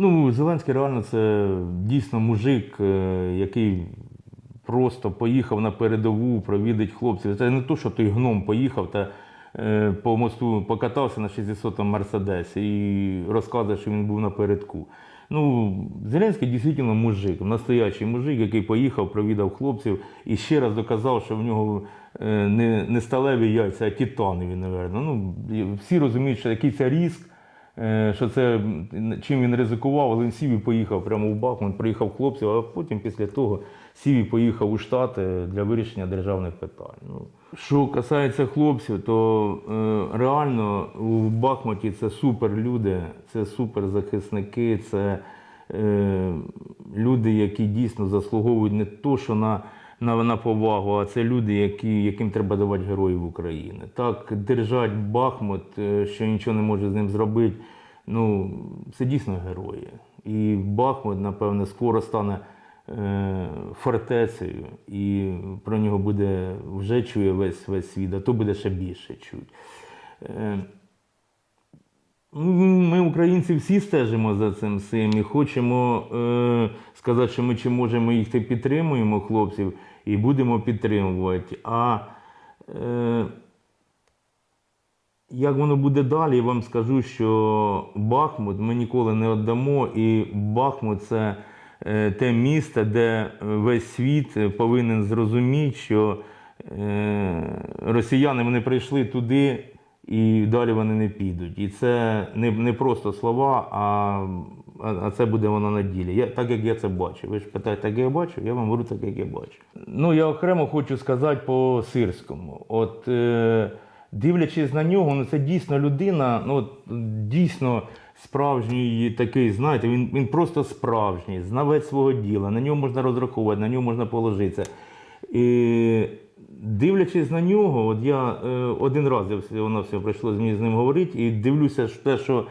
Ну, Зеленський реально це дійсно мужик, е, який просто поїхав на передову, провідать хлопців. Це не то, що той гном поїхав та е, по мосту покатався на 600-му Мерседесі і розказує, що він був напередку. Ну, Зеленський дійсно мужик, настоящий мужик, який поїхав, провідав хлопців і ще раз доказав, що в нього е, не, не сталеві яйця, а титанові, напевно. Ну, всі розуміють, що який це ріск. Е, що це чим він ризикував, але він сів і поїхав прямо в Бахмут, приїхав хлопців, а потім після того сів і поїхав у Штати для вирішення державних питань. Ну, що касається хлопців, то е, реально у Бахмуті це супер люди, це супер захисники, це е, люди, які дійсно заслуговують не то, що на, на, на повагу, а це люди, які, яким треба давати героїв України. Так, держать Бахмут, е, що нічого не може з ним зробити, ну, це дійсно герої. І Бахмут, напевне, скоро стане е, фортецею, і про нього буде вже чує весь, весь світ, а то буде ще більше чуть. Е, Ну, Ми, українці, всі стежимо за цим всім і хочемо е, сказати, що ми чи можемо їх підтримуємо, хлопців, і будемо підтримувати. А е, як воно буде далі, я вам скажу, що Бахмут ми ніколи не віддамо, і Бахмут це е, те місце, де весь світ повинен зрозуміти, що е, росіяни вони прийшли туди і далі вони не підуть. І це не, не просто слова, а, а, це буде воно на ділі. Я, так як я це бачу. Ви ж питаєте, як я бачу, я вам говорю так, як я бачу. Ну, я окремо хочу сказати по сирському. От е, дивлячись на нього, ну це дійсно людина, ну дійсно. Справжній такий, знаєте, він, він просто справжній, знавець свого діла, на нього можна розраховувати, на нього можна положитися. І дивлячись на нього, от я е, один раз я воно все прийшло з ним говорити, і дивлюся що те, що,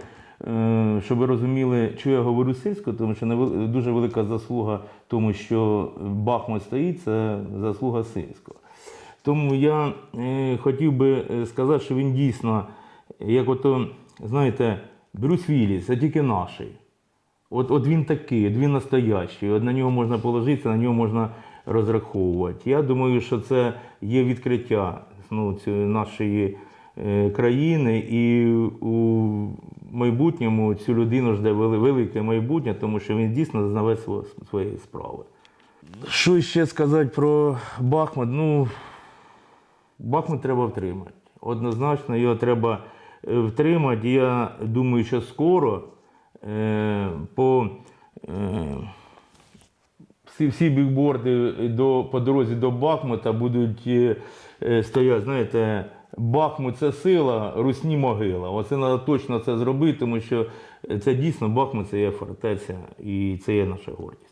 щоб ви розуміли, що я говорю сільсько, тому що дуже велика заслуга тому, що Бахмут стоїть, це заслуга сільського. Тому я е, хотів би е, сказати, що він дійсно, як ото, знаєте, Брюс Вілліс, це тільки наший. От, от він такий, от він настоящий, от на нього можна положитися, на нього можна розраховувати. Я думаю, що це є відкриття ну, нашої е, країни, і у майбутньому цю людину жде велике майбутнє, тому що він дійсно знавець сво- своєї справи. Що ще сказати про Бахмут? Ну, Бахмут треба втримати. Однозначно його треба е, втримати. Я думаю, що скоро е, по е, всі, всі бікборди до, по дорозі до Бахмута будуть е, е, стояти, знаєте, Бахмут це сила, русні могила. Оце треба точно це зробити, тому що це дійсно Бахмут це є фортеця і це є наша гордість.